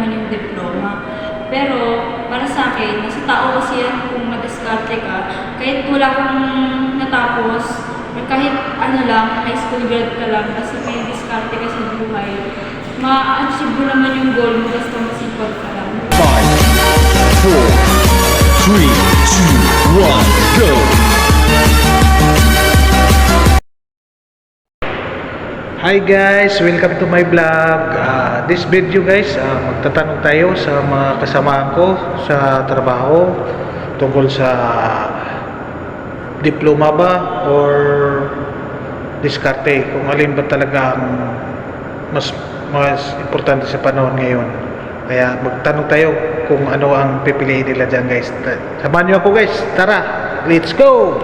naman yung diploma. Pero para sa akin, nasa tao kasi yan kung madiskarte ka, kahit wala kang natapos, kahit ano lang, high school grad ka lang, kasi may diskarte ka sa buhay, ma-achieve mo naman yung goal mo basta masipag ka lang. Five, four, three, two, one, go! Hi guys, welcome to my vlog. Ah, this video guys, ah, magtatanong tayo sa mga kasamahan ko sa trabaho tungkol sa diploma ba or diskarte kung alin ba talaga ang mas mas importante sa panahon ngayon. Kaya magtanong tayo kung ano ang pipiliin nila dyan guys. Samahan niyo ako guys. Tara, let's go!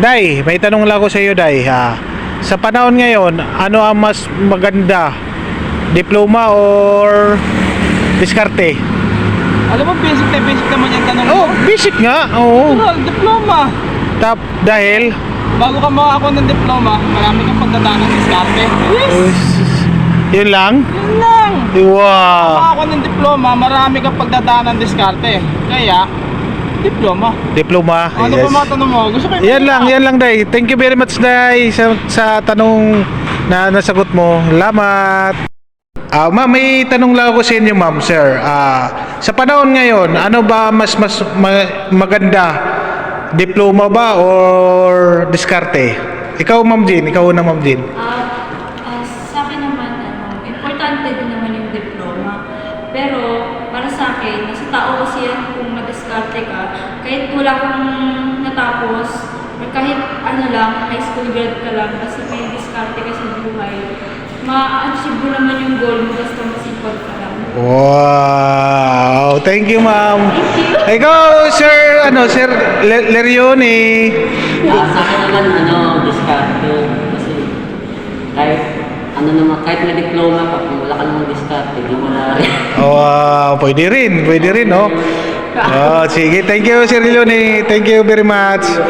Day, may tanong lang ako sa iyo, Day. Ha? Sa panahon ngayon, ano ang mas maganda? Diploma or diskarte? Alam mo, basic na basic naman yung tanong Oh, mo. basic nga. Oo. Pero, diploma. Tap, dahil Bago ka makakuha ng diploma, marami kang pagdadaan ng diskarte. Yes! yun lang. Yun lang! Wow. Makakuha ng diploma, marami kang pagdadaan ng diskarte. Kaya, diploma. Diploma. Ano yes. pa mga tanong mo? Gusto ko Yan lang, yan lang, Day. Thank you very much, Day, sa, sa tanong na nasagot mo. Salamat. Ah, ma'am, may tanong lang ako sa inyo, ma'am, sir. Ah, sa panahon ngayon, ano ba mas mas ma- maganda? Diploma ba or diskarte? Ikaw, Ma'am Jean, ikaw na, Ma'am Jean. Ah, ah, sa akin naman, ano, importante din naman yung diploma. Pero, para sa akin, nasa tao kasi yan kung madiskarte ka, kahit wala kang natapos, or kahit ano lang, high school grad ka lang, kasi may diskarte ka sa buhay, ma-achieve mo naman yung goal mo basta masipag ka lang. Wow! Thank you, Ma'am. Ikaw, Sir, ano, Sir Le- Lerione. Ah, sa akin naman, ano, diskarte. Kasi kahit, ano naman, kahit may diploma ka, kung wala ka namang diskarte, di mo na rin. Wow, pwede rin, pwede rin, no? Oh, sige, thank you, Sir Leone. Thank you very much.